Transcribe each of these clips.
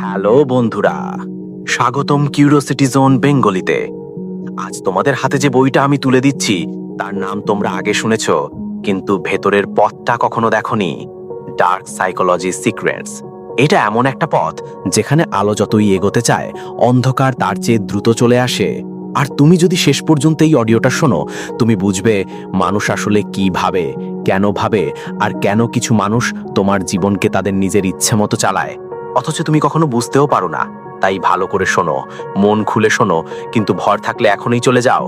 Hello, বন্ধুরা। স্বাগতম curiosity zone বেঙ্গলিতে। আজ তোমাদের হাতে যে বইটা আমি তুলে দিচ্ছি, তার নাম তোমরা আগে শুনেছ, কিন্তু ভেতরের পথটা কখনো দেখনি। ডার্ক সাইকোলজি সিক্রেটস এটা এমন একটা পথ, যেখানে আলো যতই এগোতে চায়, অন্ধকার তার চেয়ে দ্রুত চলে আসে। আর তুমি যদি শেষ পর্যন্ত এই অডিওটা শোনো, তুমি বুঝবে মানুষ আসলে কি ভাবে, কেন ভাবে, আর কেন কিছু মানুষ তোমার জীবনকে তাদের নিজের ইচ্ছে মতো চালায়। অথচ তুমি কখনো বুঝতেও পারো না। তাই ভালো করে শোনো, মন খুলে শোনো, কিন্তু ভর থাকলে এখনই চলে যাও।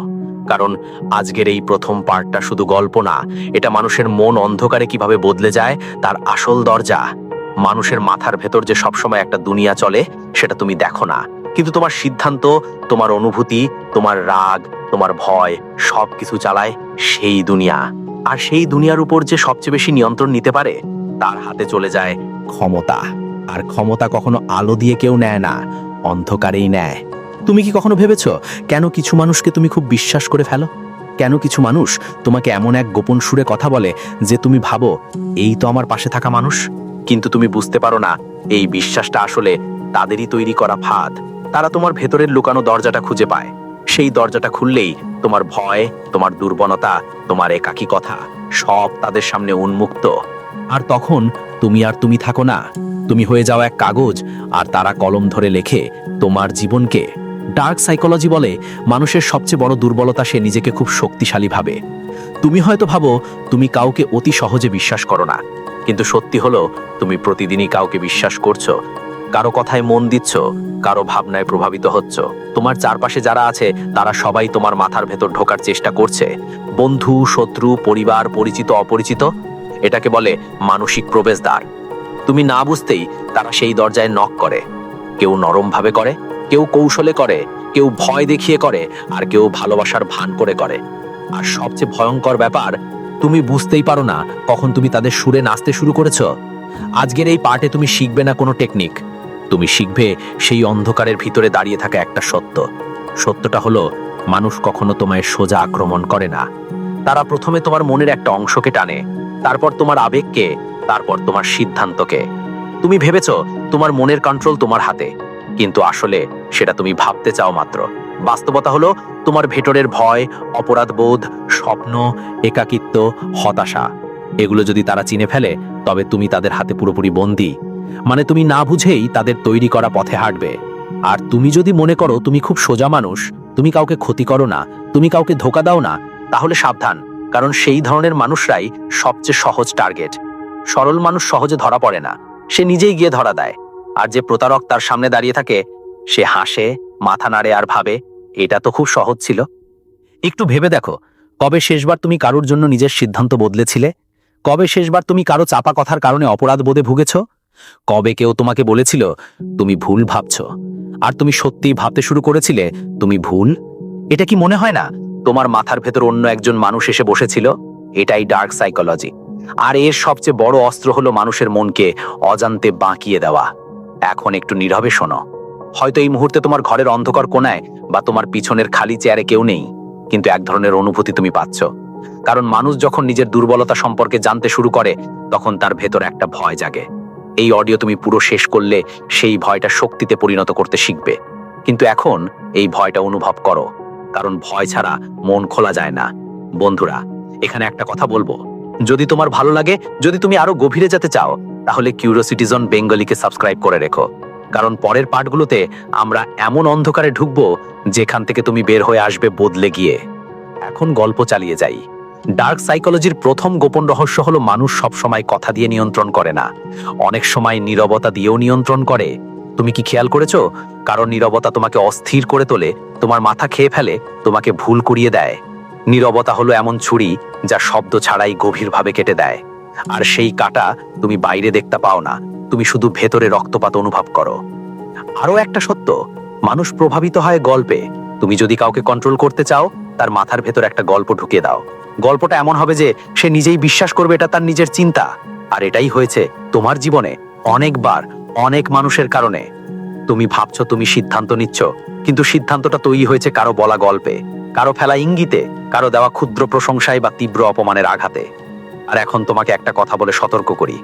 কারণ আজকের এই প্রথম পার্টটা শুধু গল্প না, এটা মানুষের মন অন্ধকারে কীভাবে বদলে যায়, তার আসল দরজা। মানুষের মাথার ভেতর যে সবসময় একটা দুনিয়া চলে, সেটা তুমি দেখো না। কিন্তু তোমার সিদ্ধান্ত, তোমার অনুভূতি, তোমার রাগ, তোমার ভয় সব কিছু চালায় সেই দুনিয়া। আর সেই দুনিয়ার উপর যে সবচেয়ে বেশি নিয়ন্ত্রণ নিতে পারে, তার হাতে চলে যায় ক্ষমতা। আর ক্ষমতা কখনো আলো দিয়ে কেউ নেয় না, অন্ধকারেই নেয়। তুমি কি কখনো ভেবেছ, কেন কিছু মানুষকে তুমি খুব বিশ্বাস করে ফেলো? কেন কিছু মানুষ তোমাকে এমন এক গোপন সুরে কথা বলে যে তুমি ভাবো, এই তো আমার পাশে থাকা মানুষ কিন্তু তুমি বুঝতে পারো না, এই বিশ্বাসটা আসলে তাদেরই তৈরি করা ফাঁদ। তারা তোমার ভেতরের লুকানো দরজাটা খুঁজে পায়। সেই দরজাটা খুললেই তোমার ভয়, তোমার দুর্বলতা তোমার একাকী কথা সব তাদের সামনে উন্মুক্ত। আর তখন তুমি আর তুমি থাকো না। তুমি হয়ে যাও এক কাগজ, আর তারা কলম ধরে লেখে তোমার জীবনকে। ডার্ক সাইকোলজি বলে, মানুষের সবচেয়ে বড় দুর্বলতা সে নিজেকে খুব শক্তিশালী ভাবে। তুমি হয়তো ভাবো, তুমি কাউকে অতি সহজে বিশ্বাস করো না। কিন্তু সত্যি হলো, তুমি প্রতিদিনই কাউকে বিশ্বাস করছ। কারও কথায় মন দিচ্ছ, কারও ভাবনায় প্রভাবিত হচ্ছ। তোমার চারপাশে যারা আছে, তারা সবাই তোমার মাথার ভেতর ঢোকার চেষ্টা করছে। বন্ধু, শত্রু, পরিবার, পরিচিত, অপরিচিত এটাকে বলে মানসিক প্রবেশদ্বার। তুমি না বুঝতেই তারা সেই দরজায় নক করে। কেউ নরমভাবে করে, কেউ কৌশলে করে, কেউ ভয় দেখিয়ে করে, আর কেউ ভালোবাসার ভান করে করে। আর সবচেয়ে ভয়ঙ্কর ব্যাপার, তুমি বুঝতেই পারো না কখন তুমি তাদের সুরে নাচতে শুরু করেছ। আজকের এই পার্টে তুমি শিখবে না কোনো টেকনিক। তুমি শিখবে সেই অন্ধকারের ভিতরে দাঁড়িয়ে থাকা একটা সত্য। সত্যটা হলো, মানুষ কখনো তোমায় সোজা আক্রমণ করে না। তারা প্রথমে তোমার মনের একটা অংশকে টানে। তারপর তোমার আবেগকে, তারপর তোমার সিদ্ধান্তকে। তুমি ভেবেছ, তোমার মনের কন্ট্রোল তোমার হাতে। কিন্তু আসলে সেটা তুমি ভাবতে চাও মাত্র। বাস্তবতা হলো, তোমার ভেতরের ভয়, অপরাধবোধ, স্বপ্ন, একাকিত্ব, হতাশা, এগুলো যদি তারা চিনে ফেলে, তবে তুমি তাদের হাতে পুরোপুরি বন্দী। মানে তুমি না বুঝেই তাদের তৈরি করা পথে হাঁটবে। আর তুমি যদি মনে করো, তুমি খুব সোজা মানুষ, তুমি কাউকে ক্ষতি করো না, তুমি কাউকে ধোকা দাও না, তাহলে সাবধান। কারণ সেই ধরনের মানুষরাই সবচেয়ে সহজ টার্গেট। সরল মানুষ সহজে ধরা পড়ে না, সে নিজেই গিয়ে ধরা দেয়। আর যে প্রতারক তার সামনে দাঁড়িয়ে থাকে, সে হাসে, মাথা নাড়ে আর ভাবে, এটা তো খুব সহজ ছিল। একটু ভেবে দেখো, কবে শেষবার তুমি কারোর জন্য নিজের সিদ্ধান্ত বদলেছিলে? কবে শেষবার তুমি কারও চাপা কথার কারণে অপরাধ বোধে ভুগেছ? কবে কেউ তোমাকে বলেছিল, তুমি ভুল ভাবছ। আর তুমি সত্যিই ভাবতে শুরু করেছিলে, তুমি ভুল? এটা কি মনে হয় না? তোমার মাথার ভেতর অন্য একজন মানুষ এসে বসেছিল, এটাই ডার্ক সাইকোলজি আর এর সবচেয়ে বড় অস্ত্র হলো মানুষের মনকে অজান্তে বাঁকিয়ে দেওয়া। এখন একটু নীরবে শোনো। হয়তো এই মুহূর্তে তোমার ঘরের অন্ধকার কোনায় বা তোমার পিছনের খালি চেয়ারে কেউ নেই, কিন্তু এক ধরনের অনুভূতি তুমি পাচ্ছ। কারণ মানুষ যখন নিজের দুর্বলতা সম্পর্কে জানতে শুরু করে, তখন তার ভেতর একটা ভয় জাগে। এই অডিও তুমি পুরো শেষ করলে সেই ভয়টা শক্তিতে পরিণত করতে শিখবে। কিন্তু এখন এই ভয়টা অনুভব করো। কারণ ভয় ছাড়া মন খোলা যায় না। বন্ধুরা, এখানে একটা কথা বলব। যদি তোমার ভালো লাগে, যদি তুমি আরও গভীরে যেতে চাও, তাহলে কিউরোসিটিজন বেঙ্গলিকে সাবস্ক্রাইব করে রেখো। কারণ পরের পাঠগুলোতে আমরা এমন অন্ধকারে ঢুকবো, যেখান থেকে তুমি বের হয়ে আসবে বদলে গিয়ে। এখন গল্প চালিয়ে যাই। ডার্ক সাইকোলজির প্রথম গোপন রহস্য হলো মানুষ সবসময় কথা দিয়ে নিয়ন্ত্রণ করে না। অনেক সময় নীরবতা দিয়েও নিয়ন্ত্রণ করে। তুমি কি খেয়াল করেছ? কারণ নীরবতা তোমাকে অস্থির করে তোলে, তোমার মাথা খেয়ে ফেলে, তোমাকে ভুল করিয়ে দেয়। নীরবতা হলো এমন ছুরি যা শব্দ ছাড়াই গভীরভাবে কেটে দেয়। আর সেই কাটা তুমি বাইরে দেখতে পাও না, তুমি শুধু ভেতরে রক্তপাত অনুভব করো। আরও একটা সত্য, মানুষ প্রভাবিত হয় গল্পে। তুমি যদি কাউকে কন্ট্রোল করতে চাও, তার মাথার ভেতর একটা গল্প ঢুকিয়ে দাও। গল্পটা এমন হবে যে সে নিজেই বিশ্বাস করবে এটা তার নিজের চিন্তা। আর এটাই হয়েছে তোমার জীবনে, অনেকবার, অনেক মানুষের কারণে। তুমি ভাবছ তুমি সিদ্ধান্ত নিচ্ছ, কিন্তু সিদ্ধান্তটা তৈরি হয়েছে কারও বলা গল্পে, কারও ফেলা ইঙ্গিতে, কারও দেওয়া ক্ষুদ্র প্রশংসায় বা তীব্র অপমানের আঘাতে। আর এখন তোমাকে একটা কথা বলে সতর্ক করি।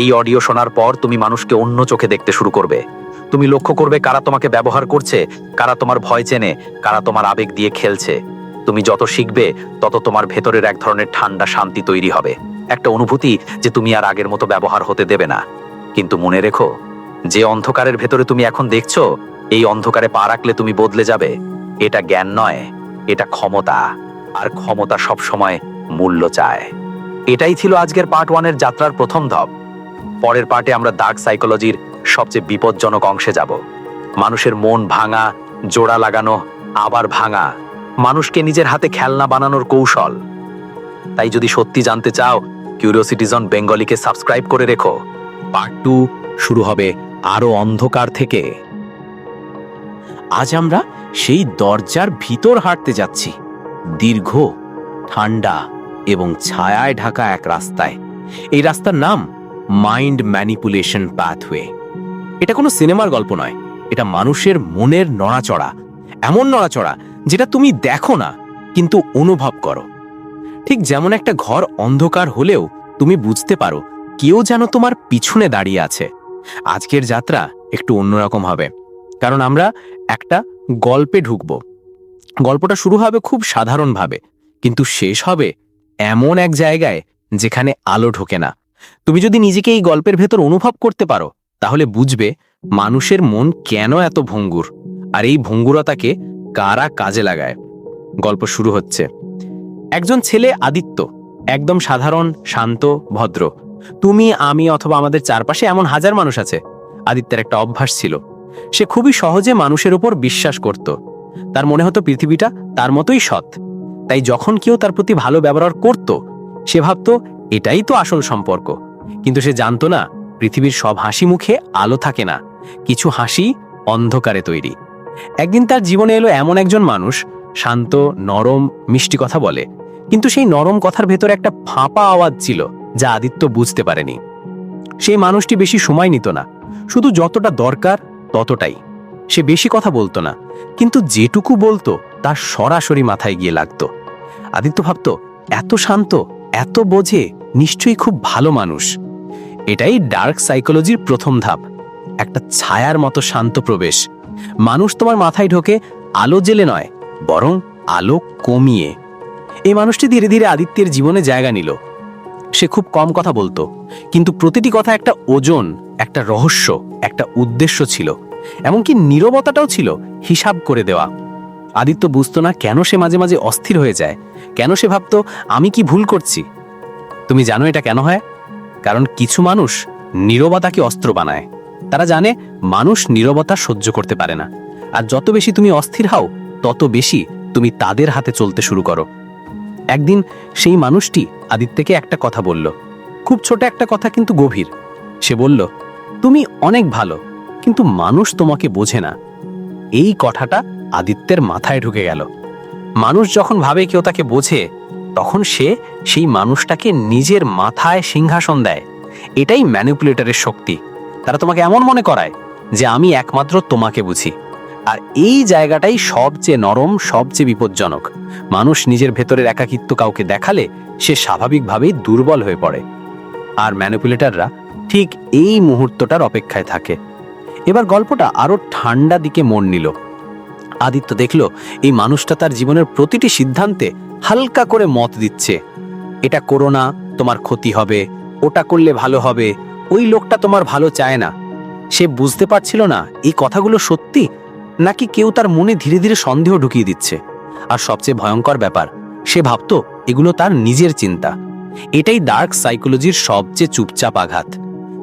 এই অডিও শোনার পর তুমি মানুষকে অন্য চোখে দেখতে শুরু করবে। তুমি লক্ষ্য করবে কারা তোমাকে ব্যবহার করছে, কারা তোমার ভয় চেনে, কারা তোমার আবেগ দিয়ে খেলছে। তুমি যত শিখবে, তত তোমার ভেতরের এক ধরনের ঠান্ডা শান্তি তৈরি হবে। একটা অনুভূতি যে তুমি আর আগের মতো ব্যবহার হতে দেবে না। কিন্তু মনে রেখো যে অন্ধকারের ভেতরে তুমি এখন দেখছ, এই অন্ধকারে পা রাখলে তুমি বদলে যাবে। এটা জ্ঞান নয়, এটা ক্ষমতা। আর ক্ষমতা সব সময় মূল্য চায়। এটাই ছিল আজকের পার্ট ওয়ানের যাত্রার প্রথম ধাপ। পরের পার্টে আমরা ডার্ক সাইকোলজির সবচেয়ে বিপজ্জনক অংশে যাব। মানুষের মন ভাঙা, জোড়া লাগানো, আবার ভাঙা। মানুষকে নিজের হাতে খেলনা বানানোর কৌশল। তাই যদি সত্যি জানতে চাও কিউরিওসিটিজন বেঙ্গলিকে সাবস্ক্রাইব করে রেখো। পার্ট টু শুরু হবে আরও অন্ধকার থেকে। আজ আমরা সেই দরজার ভিতর হাঁটতে যাচ্ছি। দীর্ঘ, ঠান্ডা এবং ছায়ায় ঢাকা এক রাস্তায়। এই রাস্তার নাম মাইন্ড ম্যানিপুলেশন পাথওয়ে এটা কোনো সিনেমার গল্প নয়, এটা মানুষের মনের নড়াচড়া, এমন নড়াচড়া যেটা তুমি দেখো না, কিন্তু অনুভব করো। ঠিক যেমন একটা ঘর অন্ধকার হলেও তুমি বুঝতে পারো কেউ যেন তোমার পিছনে দাঁড়িয়ে আছে। আজকের যাত্রা একটু অন্যরকম হবে। কারণ আমরা একটা গল্পে ঢুকব। গল্পটা শুরু হবে খুব সাধারণভাবে, কিন্তু শেষ হবে এমন এক জায়গায় যেখানে আলো ঢোকে না। তুমি যদি নিজেকে এই গল্পের ভেতর অনুভব করতে পারো, তাহলে বুঝবে মানুষের মন কেন এত ভঙ্গুর, আর এই ভঙ্গুরতাকে কারা কাজে লাগায়। গল্প শুরু হচ্ছে। একজন ছেলে আদিত্য, একদম সাধারণ, শান্ত, ভদ্র। তুমি, আমি অথবা আমাদের চারপাশে এমন হাজার মানুষ আছে। আদিত্যের একটা অভ্যাস ছিল। সে খুবই সহজে মানুষের উপর বিশ্বাস করত। তার মনে হতো পৃথিবীটা তার মতোই সৎ। তাই যখন কেউ তার প্রতি ভালো ব্যবহার করত, সে ভাবত, এটাই তো আসল সম্পর্ক। কিন্তু সে জানতো না, পৃথিবীর সব হাসি মুখে আলো থাকে না। কিছু হাসি অন্ধকারে তৈরি। একদিন তার জীবনে এলো এমন একজন মানুষ, শান্ত, নরম, মিষ্টি কথা বলে। কিন্তু সেই নরম কথার ভেতরে একটা ফাঁপা আওয়াজ ছিল। যা আদিত্য বুঝতে পারেনি। সেই মানুষটি বেশি সময় নিত না। শুধু যতটা দরকার ততটাই। সে বেশি কথা বলতো না, কিন্তু যেটুকু বলতো তার সরাসরি মাথায় গিয়ে লাগতো। আদিত্য ভাবত, এত শান্ত, এত বোঝে, নিশ্চয়ই খুব ভালো মানুষ। এটাই ডার্ক সাইকোলজির প্রথম ধাপ, একটা ছায়ার মতো শান্ত প্রবেশ। মানুষ তোমার মাথায় ঢোকে আলো জেলে নয়, বরং আলো কমিয়ে। এই মানুষটি ধীরে ধীরে আদিত্যের জীবনে জায়গা নিল। সে খুব কম কথা বলতো। কিন্তু প্রতিটি কথা একটা ওজন, একটা রহস্য, একটা উদ্দেশ্য ছিল। এমনকি নীরবতাটাও ছিল হিসাব করে দেওয়া। আদিত্য বুঝতো না কেন সে মাঝে মাঝে অস্থির হয়ে যায়। কেন সে ভাবতো, আমি কি ভুল করছি? তুমি জানো এটা কেন হয়? কারণ কিছু মানুষ নীরবতাকে অস্ত্র বানায়। তারা জানে মানুষ নীরবতা সহ্য করতে পারে না। আর যত বেশি তুমি অস্থির হও, তত বেশি তুমি তাদের হাতে চলতে শুরু করো। একদিন সেই মানুষটি আদিত্যকে একটা কথা বলল। খুব ছোট একটা কথা কিন্তু গভীর। সে বলল, তুমি অনেক ভালো, কিন্তু মানুষ তোমাকে বোঝে না। এই কথাটা আদিত্যের মাথায় ঢুকে গেল। মানুষ যখন ভাবে কেউ তাকে বোঝে, তখন সে সেই মানুষটাকে নিজের মাথায় সিংহাসন দেয়। এটাই ম্যানিপুলেটরের শক্তি। তারা তোমাকে এমন মনে করায় যে, আমি একমাত্র তোমাকে বুঝি। আর এই জায়গাটাই সবচেয়ে নরম, সবচেয়ে বিপজ্জনক। মানুষ নিজের ভেতরের একাকিত্ব কাউকে দেখালে সে স্বাভাবিকভাবেই দুর্বল হয়ে পড়ে। আর ম্যানিপুলেটররা ঠিক এই মুহূর্তটার অপেক্ষায় থাকে। এবার গল্পটা আরও ঠান্ডা দিকে মন নিল। আদিত্য দেখল, এই মানুষটা তার জীবনের প্রতিটি সিদ্ধান্তে হালকা করে মত দিচ্ছে। এটা করো না, তোমার ক্ষতি হবে, ওটা করলে ভালো হবে, ওই লোকটা তোমার ভালো চায় না। সে বুঝতে পারছিল না, এই কথাগুলো সত্যি নাকি কেউ তার মনে ধীরে ধীরে সন্দেহ ঢুকিয়ে দিচ্ছে? আর সবচেয়ে ভয়ঙ্কর ব্যাপার, সে ভাবতো এগুলো তার নিজের চিন্তা। এটাই ডার্ক সাইকোলজির সবচেয়ে চুপচাপ আঘাত।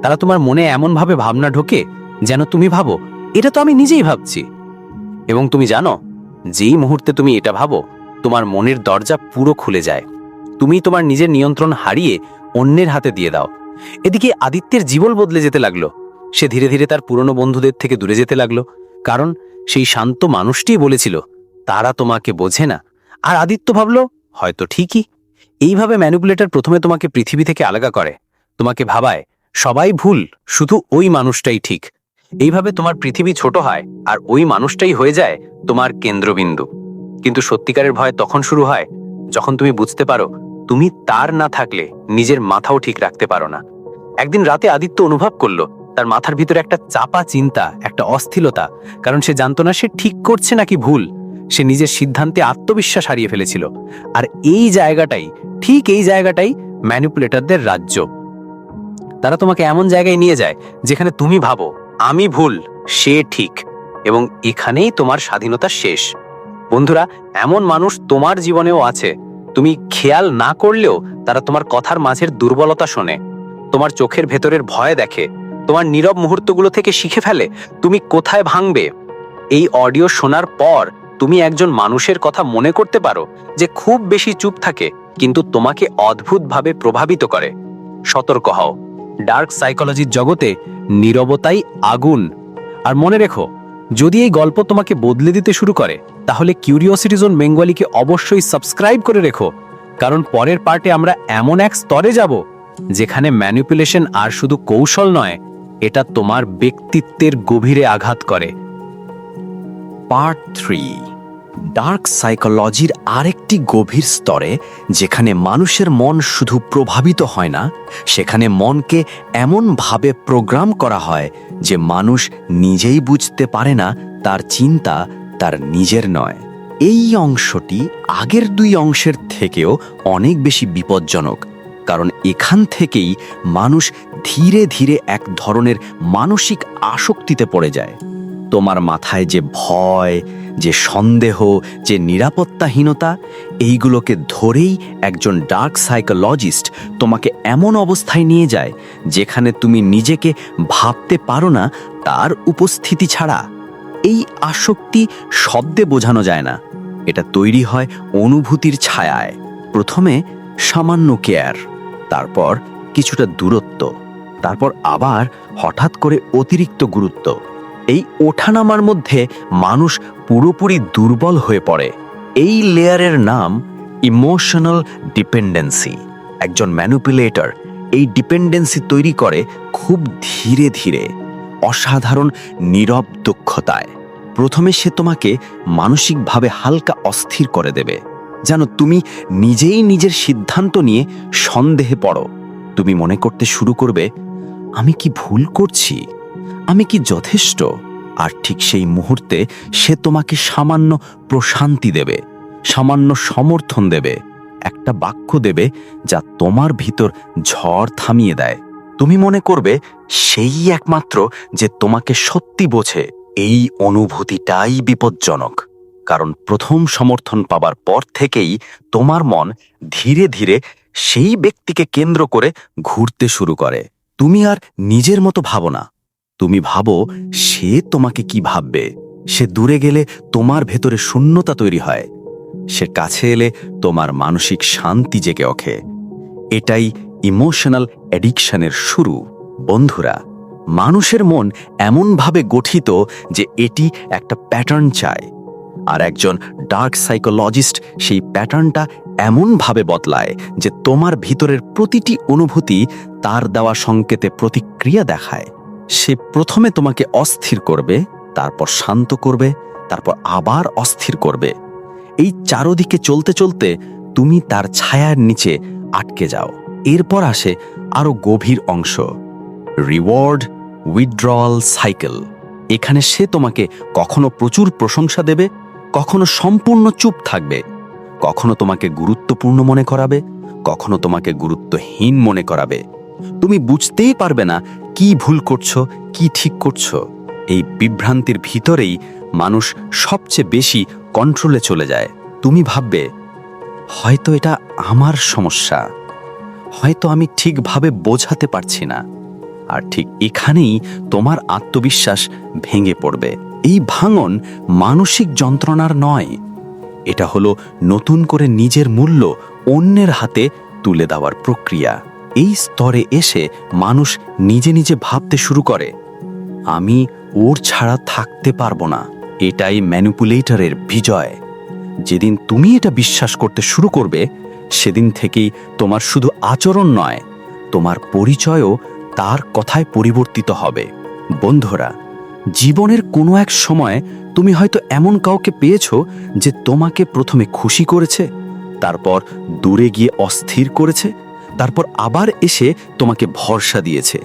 তারা তোমার মনে এমনভাবে ভাবনা ঢোকে যেন তুমি ভাবো, এটা তো আমি নিজেই ভাবছি। এবং তুমি জানো, যেই মুহূর্তে তুমি এটা ভাবো, তোমার মনের দরজা পুরো খুলে যায়। তুমি তোমার নিজের নিয়ন্ত্রণ হারিয়ে অন্যের হাতে দিয়ে দাও। এদিকে আদিত্যের জীবন বদলে যেতে লাগল। সে ধীরে ধীরে তার পুরনো বন্ধুদের থেকে দূরে যেতে লাগল। কারণ সেই শান্ত মানুষটিই বলেছিল, তারা তোমাকে বোঝে না। আর আদিত্য ভাবল, হয়তো ঠিকই। এইভাবে ম্যানিপুলেটর প্রথমে তোমাকে পৃথিবী থেকে আলাদা করে। তোমাকে ভাবায়, সবাই ভুল, শুধু ওই মানুষটাই ঠিক। এইভাবে তোমার পৃথিবী ছোট হয়, আর ওই মানুষটাই হয়ে যায় তোমার কেন্দ্রবিন্দু। কিন্তু সত্যিকারের ভয় তখন শুরু হয়, যখন তুমি বুঝতে পারো, তুমি তার না থাকলে নিজের মাথাও ঠিক রাখতে পারো না। একদিন রাতে আদিত্য অনুভব করল তার মাথার ভিতরে একটা চাপা চিন্তা, একটা অস্থিরতা কারণ সে জানতো না সে ঠিক করছে নাকি ভুল। সে নিজের সিদ্ধান্তে আত্মবিশ্বাস হারিয়ে ফেলেছিল। আর এই জায়গাটাই, ঠিক এই জায়গাটাই ম্যানিপুলেটরদের রাজ্য। তারা তোমাকে এমন জায়গায় নিয়ে যায়, যেখানে তুমি ভাবো, আমি ভুল, সে ঠিক, এবং এখানেই তোমার স্বাধীনতা শেষ। বন্ধুরা, এমন মানুষ তোমার জীবনেও আছে। তুমি খেয়াল না করলেও তারা তোমার কথার মাঝের দুর্বলতা শোনে। তোমার চোখের ভেতরের ভয় দেখে। তোমার নীরব মুহূর্তগুলো থেকে শিখে ফেলে তুমি কোথায় ভাঙবে? এই অডিও শোনার পর তুমি একজন মানুষের কথা মনে করতে পারো যে খুব বেশি চুপ থাকে, কিন্তু তোমাকে অদ্ভুতভাবে প্রভাবিত করে। সতর্ক হও। ডার্ক সাইকোলজির জগতে নীরবতাই আগুন। আর মনে রেখো, যদি এই গল্প তোমাকে বদলে দিতে শুরু করে, তাহলে কিউরিওসিটি জোন বেঙ্গলিকে অবশ্যই সাবস্ক্রাইব করে রেখো। কারণ পরের পার্টে আমরা এমন এক স্তরে যাব, যেখানে ম্যানিপুলেশন আর শুধু কৌশল নয় এটা তোমার ব্যক্তিত্বের গভীরে আঘাত করে। পার্ট থ্রি, ডার্ক সাইকোলজির আরেকটি গভীর স্তরে, যেখানে মানুষের মন শুধু প্রভাবিত হয় না, সেখানে মনকে এমনভাবে প্রোগ্রাম করা হয় যে মানুষ নিজেই বুঝতে পারে না তার চিন্তা তার নিজের নয়। এই অংশটি আগের দুই অংশের থেকেও অনেক বেশি বিপজ্জনক। কারণ এখান থেকেই মানুষ ধীরে ধীরে এক ধরনের মানসিক আসক্তিতে পড়ে যায়। তোমার মাথায় যে ভয়, যে সন্দেহ, যে নিরাপত্তাহীনতা, এইগুলোকে ধরেই একজন ডার্ক সাইকোলজিস্ট তোমাকে এমন অবস্থায় নিয়ে যায় যেখানে তুমি নিজেকে ভাবতে পারো না তার উপস্থিতি ছাড়া। এই আসক্তি শব্দে বোঝানো যায় না। এটা তৈরি হয় অনুভূতির ছায়ায়। প্রথমে সামান্য কেয়ার। তারপর কিছুটা দূরত্ব, তারপর আবার হঠাৎ করে অতিরিক্ত গুরুত্ব। এই ওঠানামার মধ্যে মানুষ পুরোপুরি দুর্বল হয়ে পড়ে। এই লেয়ারের নাম ইমোশনাল ডিপেন্ডেন্সি। একজন ম্যানুপুলেটর এই ডিপেন্ডেন্সি তৈরি করে খুব ধীরে ধীরে, অসাধারণ নীরব দক্ষতায়। প্রথমে সে তোমাকে মানসিকভাবে হালকা অস্থির করে দেবে। যেন তুমি নিজেই নিজের সিদ্ধান্ত নিয়ে সন্দেহে পড়ো। তুমি মনে করতে শুরু করবে, আমি কি ভুল করছি? আমি কি যথেষ্ট? আর ঠিক সেই মুহূর্তে সে তোমাকে সামান্য প্রশান্তি দেবে, সামান্য সমর্থন দেবে, একটা বাক্য দেবে যা তোমার ভিতর ঝড় থামিয়ে দেয়। তুমি মনে করবে, সেই একমাত্র যে তোমাকে সত্যি বোঝে, এই অনুভূতিটাই বিপজ্জনক। কারণ প্রথম সমর্থন পাবার পর থেকেই তোমার মন ধীরে ধীরে সেই ব্যক্তিকে কেন্দ্র করে ঘুরতে শুরু করে। তুমি আর নিজের মতো ভাবো না। তুমি ভাবো, সে তোমাকে কি ভাববে? সে দূরে গেলে তোমার ভেতরে শূন্যতা তৈরি হয়। সে কাছে এলে তোমার মানসিক শান্তি জেগে ওঠে। এটাই ইমোশনাল অ্যাডিকশনের শুরু। বন্ধুরা, মানুষের মন এমনভাবে গঠিত যে এটি একটা প্যাটার্ন চায়। আর একজন ডার্ক সাইকোলজিস্ট সেই প্যাটার্নটা এমনভাবে বদলায় যে তোমার ভিতরের প্রতিটি অনুভূতি তার দেওয়া সংকেতে প্রতিক্রিয়া দেখায়। সে প্রথমে তোমাকে অস্থির করবে, তারপর শান্ত করবে, তারপর আবার অস্থির করবে। এই চারদিকে চলতে চলতে তুমি তার ছায়ার নিচে আটকে যাও। এরপর আসে আরও গভীর অংশ। রিওয়ার্ড উইথড্রল সাইকেল এখানে সে তোমাকে কখনো প্রচুর প্রশংসা দেবে কখনো সম্পূর্ণ চুপ থাকবে, কখনো তোমাকে গুরুত্বপূর্ণ মনে করাবে, কখনো তোমাকে গুরুত্বহীন মনে করাবে। তুমি বুঝতেই পারবে না কি ভুল করছ, কি ঠিক করছ। এই বিভ্রান্তির ভিতরেই মানুষ সবচেয়ে বেশি কন্ট্রোলে চলে যায়। তুমি ভাববে, হয়তো এটা আমার সমস্যা। হয়তো আমি ঠিকভাবে বোঝাতে পারছি না। আর ঠিক এখানেই তোমার আত্মবিশ্বাস ভেঙে পড়বে। এই ভাঙন মানসিক যন্ত্রণার নয়। এটা হলো নতুন করে নিজের মূল্য অন্যের হাতে তুলে দেওয়ার প্রক্রিয়া। এই স্তরে এসে মানুষ নিজে নিজে ভাবতে শুরু করে, আমি ওর ছাড়া থাকতে পারব না। এটাই ম্যানুপুলেটরের বিজয়। যেদিন তুমি এটা বিশ্বাস করতে শুরু করবে, সেদিন থেকেই তোমার শুধু আচরণ নয়, তোমার পরিচয়ও তার কথায় পরিবর্তিত হবে। বন্ধুরা জীবনের কোনো এক সময় তুমি হয়তো এমন কাউকে পেয়েছ যে তোমাকে প্রথমে খুশি করেছে, তারপর দূরে গিয়ে অস্থির করেছে, তারপর আবার এসে তোমাকে ভরসা দিয়েছে।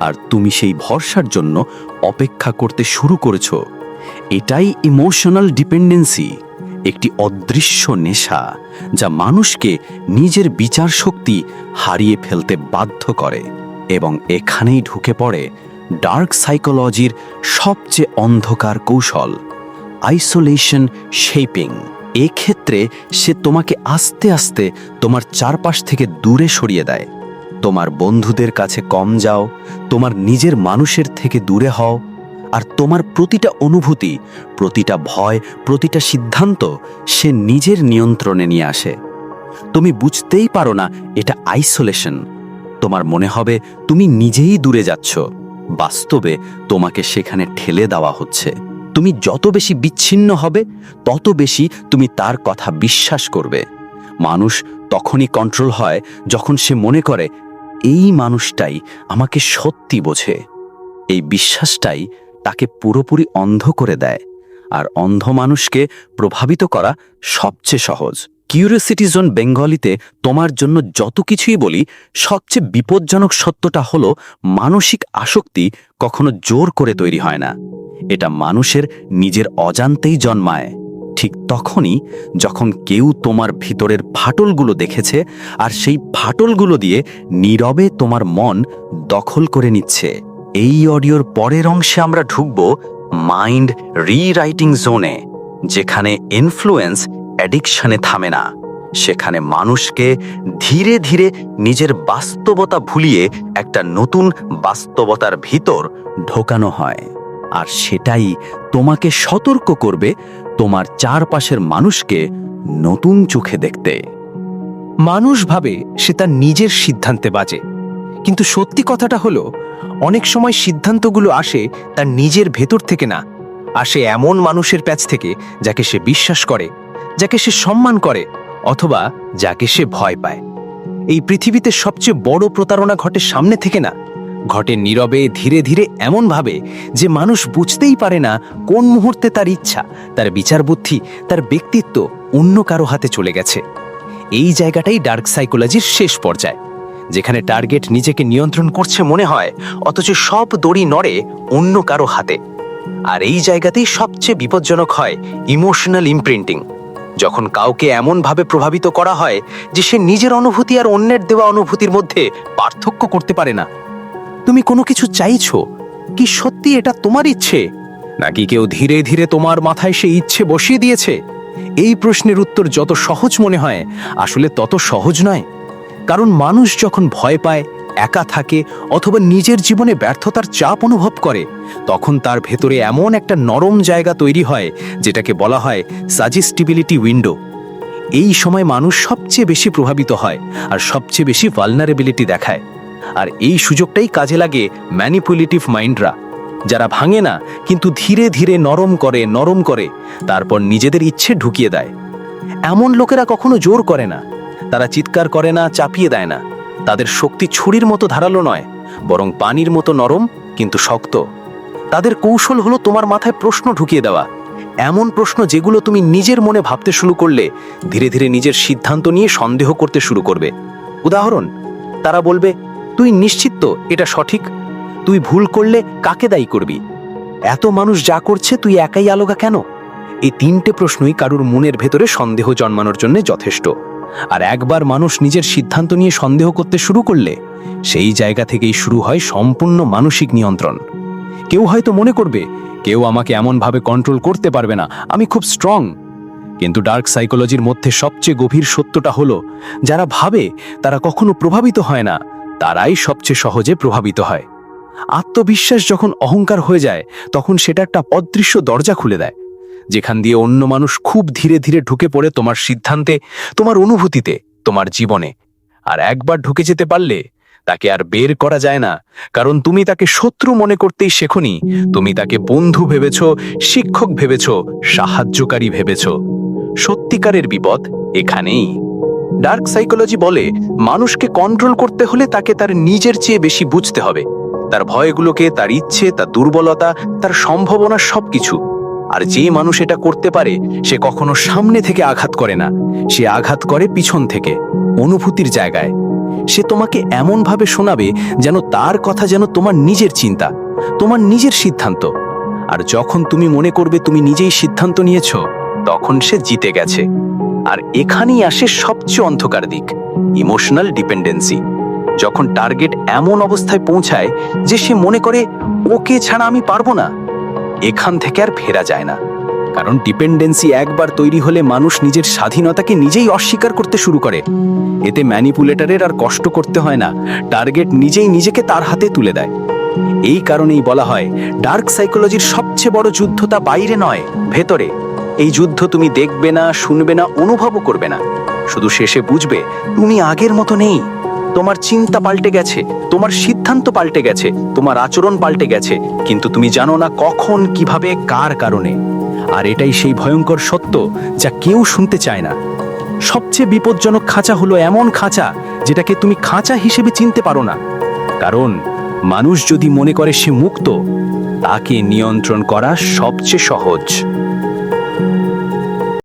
আর তুমি সেই ভরসার জন্য অপেক্ষা করতে শুরু করেছ। এটাই ইমোশনাল ডিপেন্ডেন্সি একটি অদৃশ্য নেশা যা মানুষকে নিজের বিচার শক্তি হারিয়ে ফেলতে বাধ্য করে এবং এখানেই ঢুকে পড়ে ডার্ক সাইকোলজির সবচেয়ে অন্ধকার কৌশল, আইসোলেশন শেপিং। এক্ষেত্রে সে তোমাকে আস্তে আস্তে তোমার চারপাশ থেকে দূরে সরিয়ে দেয়। তোমার বন্ধুদের কাছে কম যাও, তোমার নিজের মানুষের থেকে দূরে হও, আর তোমার প্রতিটা অনুভূতি, প্রতিটা ভয়, প্রতিটা সিদ্ধান্ত সে নিজের নিয়ন্ত্রণে নিয়ে আসে। তুমি বুঝতেই পারো না এটা আইসোলেশন। তোমার মনে হবে তুমি নিজেই দূরে যাচ্ছ। বাস্তবে তোমাকে সেখানে ঠেলে দেওয়া হচ্ছে। তুমি যত বেশি বিচ্ছিন্ন হবে, তত বেশি তুমি তার কথা বিশ্বাস করবে। মানুষ তখনই কন্ট্রোল হয় যখন সে মনে করে, এই মানুষটাই আমাকে সত্যি বোঝে। এই বিশ্বাসটাই তাকে পুরোপুরি অন্ধ করে দেয়। আর অন্ধ মানুষকে প্রভাবিত করা সবচেয়ে সহজ। কিউরিওসিটি জোন বেঙ্গলিতে তোমার জন্য যত কিছুই বলি, সবচেয়ে বিপজ্জনক সত্যটা হলো মানসিক আসক্তি কখনো জোর করে তৈরি হয় না। এটা মানুষের নিজের অজান্তেই জন্মায়। ঠিক তখনই যখন কেউ তোমার ভিতরের ফাটলগুলো দেখেছে আর সেই ফাটলগুলো দিয়ে নীরবে তোমার মন দখল করে নিচ্ছে। এই অডিওর পরের অংশে আমরা ঢুকব মাইন্ড রিরাইটিং জোনে, যেখানে ইনফ্লুয়েন্স অ্যাডিকশনে থামে না। সেখানে মানুষকে ধীরে ধীরে নিজের বাস্তবতা ভুলিয়ে একটা নতুন বাস্তবতার ভিতর ঢোকানো হয়। আর সেটাই তোমাকে সতর্ক করবে তোমার চারপাশের মানুষকে নতুন চোখে দেখতে। মানুষ ভাবে সে তার নিজের সিদ্ধান্তে বাজে। কিন্তু সত্যি কথাটা হলো, অনেক সময় সিদ্ধান্তগুলো আসে তার নিজের ভেতর থেকে না। আসে এমন মানুষের প্যাচ থেকে যাকে সে বিশ্বাস করে। যাকে সে সম্মান করে অথবা যাকে সে ভয় পায়। এই পৃথিবীতে সবচেয়ে বড় প্রতারণা ঘটে সামনে থেকে না, ঘটে নীরবে, ধীরে ধীরে এমনভাবে যে মানুষ বুঝতেই পারে না কোন মুহূর্তে তার ইচ্ছা, তার বিচার বুদ্ধি, তার ব্যক্তিত্ব অন্য কারও হাতে চলে গেছে। এই জায়গাটাই ডার্ক সাইকোলজির শেষ পর্যায়, যেখানে টার্গেট নিজেকে নিয়ন্ত্রণ করছে মনে হয়, অথচ সব দড়ি নড়ে অন্য কারও হাতে। আর এই জায়গাতেই সবচেয়ে বিপজ্জনক হয় ইমোশনাল ইমপ্রিন্টিং। যখন কাউকে এমনভাবে প্রভাবিত করা হয় যে সে নিজের অনুভূতি আর অন্যের দেওয়া অনুভূতির মধ্যে পার্থক্য করতে পারে না। তুমি কোনো কিছু চাইছো? কি সত্যি এটা তোমার ইচ্ছে? নাকি কেউ ধীরে ধীরে তোমার মাথায় সে ইচ্ছে বসিয়ে দিয়েছে? এই প্রশ্নের উত্তর যত সহজ মনে হয়, আসলে তত সহজ নয়। কারণ মানুষ যখন ভয় পায় একা থাকে অথবা নিজের জীবনে ব্যর্থতার চাপ অনুভব করে, তখন তার ভেতরে এমন একটা নরম জায়গা তৈরি হয়, যেটাকে বলা হয় সাজেস্টিবিলিটি উইন্ডো। এই সময় মানুষ সবচেয়ে বেশি প্রভাবিত হয় আর সবচেয়ে বেশি ভালনারেবিলিটি দেখায়। আর এই সুযোগটাই কাজে লাগে ম্যানিপুলেটিভ মাইন্ডরা যারা ভাঙে না, কিন্তু ধীরে ধীরে নরম করে নরম করে, তারপর নিজেদের ইচ্ছে ঢুকিয়ে দেয়। এমন লোকেরা কখনো জোর করে না। তারা চিৎকার করে না, চাপিয়ে দেয় না। তাদের শক্তি ছুরির মতো ধারালো নয়, বরং পানির মতো নরম কিন্তু শক্ত। তাদের কৌশল হলো তোমার মাথায় প্রশ্ন ঢুকিয়ে দেওয়া। এমন প্রশ্ন যেগুলো তুমি নিজের মনে ভাবতে শুরু করলে ধীরে ধীরে নিজের সিদ্ধান্ত নিয়ে সন্দেহ করতে শুরু করবে। উদাহরণ, তারা বলবে, তুই নিশ্চিত তো এটা সঠিক? তুই ভুল করলে কাকে দায়ী করবি? এত মানুষ যা করছে তুই একাই আলোগা কেন? এই তিনটে প্রশ্নই কারুর মনের ভেতরে সন্দেহ জন্মানোর জন্য যথেষ্ট। আর একবার মানুষ নিজের সিদ্ধান্ত নিয়ে সন্দেহ করতে শুরু করলে, সেই জায়গা থেকেই শুরু হয় সম্পূর্ণ মানসিক নিয়ন্ত্রণ। কেউ হয়তো মনে করবে, কেউ আমাকে এমনভাবে কন্ট্রোল করতে পারবে না, আমি খুব স্ট্রং কিন্তু ডার্ক সাইকোলজির মধ্যে সবচেয়ে গভীর সত্যটা হলো, যারা ভাবে তারা কখনো প্রভাবিত হয় না, তারাই সবচেয়ে সহজে প্রভাবিত হয়। আত্মবিশ্বাস যখন অহংকার হয়ে যায়, তখন সেটা একটা অদৃশ্য দরজা খুলে দেয়। যেখান দিয়ে অন্য মানুষ খুব ধীরে ধীরে ঢুকে পড়ে তোমার সিদ্ধান্তে, তোমার অনুভূতিতে, তোমার জীবনে। আর একবার ঢুকে যেতে পারলে তাকে আর বের করা যায় না, কারণ তুমি তাকে শত্রু মনে করতেই শেখনি। তুমি তাকে বন্ধু ভেবেছ, শিক্ষক ভেবেছ, সাহায্যকারী ভেবেছ। সত্যিকারের বিপদ এখানেই। ডার্ক সাইকোলজি বলে, মানুষকে কন্ট্রোল করতে হলে তাকে তার নিজের চেয়ে বেশি বুঝতে হবে। তার ভয়গুলোকে, তার ইচ্ছে, তার দুর্বলতা, তার সম্ভাবনা সবকিছু। আর যে মানুষ এটা করতে পারে, সে কখনো সামনে থেকে আঘাত করে না। সে আঘাত করে পিছন থেকে, অনুভূতির জায়গায়। সে তোমাকে এমনভাবে শোনাবে যেন তার কথা যেন তোমার নিজের চিন্তা, তোমার নিজের সিদ্ধান্ত। আর যখন তুমি মনে করবে তুমি নিজেই সিদ্ধান্ত নিয়েছ, তখন সে জিতে গেছে। আর এখানেই আসে সবচেয়ে অন্ধকার দিক ইমোশনাল ডিপেন্ডেন্সি যখন টার্গেট এমন অবস্থায় পৌঁছায় যে সে মনে করে, ওকে ছাড়া আমি পারব না। এখান থেকে আর ফেরা যায় না। কারণ ডিপেন্ডেন্সি একবার তৈরি হলে মানুষ নিজের স্বাধীনতাকে নিজেই অস্বীকার করতে শুরু করে। এতে ম্যানিপুলেটরের আর কষ্ট করতে হয় না, টার্গেট নিজেই নিজেকে তার হাতে তুলে দেয়। এই কারণেই বলা হয়, ডার্ক সাইকোলজির সবচেয়ে বড় যুদ্ধ তা বাইরে নয়, ভেতরে। এই যুদ্ধ তুমি দেখবে না, শুনবে না, অনুভবও করবে না। শুধু শেষে বুঝবে, তুমি আগের মতো নেই। তোমার চিন্তা পাল্টে গেছে, তোমার সিদ্ধান্ত পাল্টে গেছে, তোমার আচরণ পাল্টে গেছে, কিন্তু তুমি জানো না কখন, কীভাবে, কার কারণে। আর এটাই সেই ভয়ঙ্কর সত্য যা কেউ শুনতে চায় না। সবচেয়ে বিপজ্জনক খাঁচা হলো এমন খাঁচা যেটাকে তুমি খাঁচা হিসেবে চিনতে পারো না। কারণ মানুষ যদি মনে করে সে মুক্ত, তাকে নিয়ন্ত্রণ করা সবচেয়ে সহজ।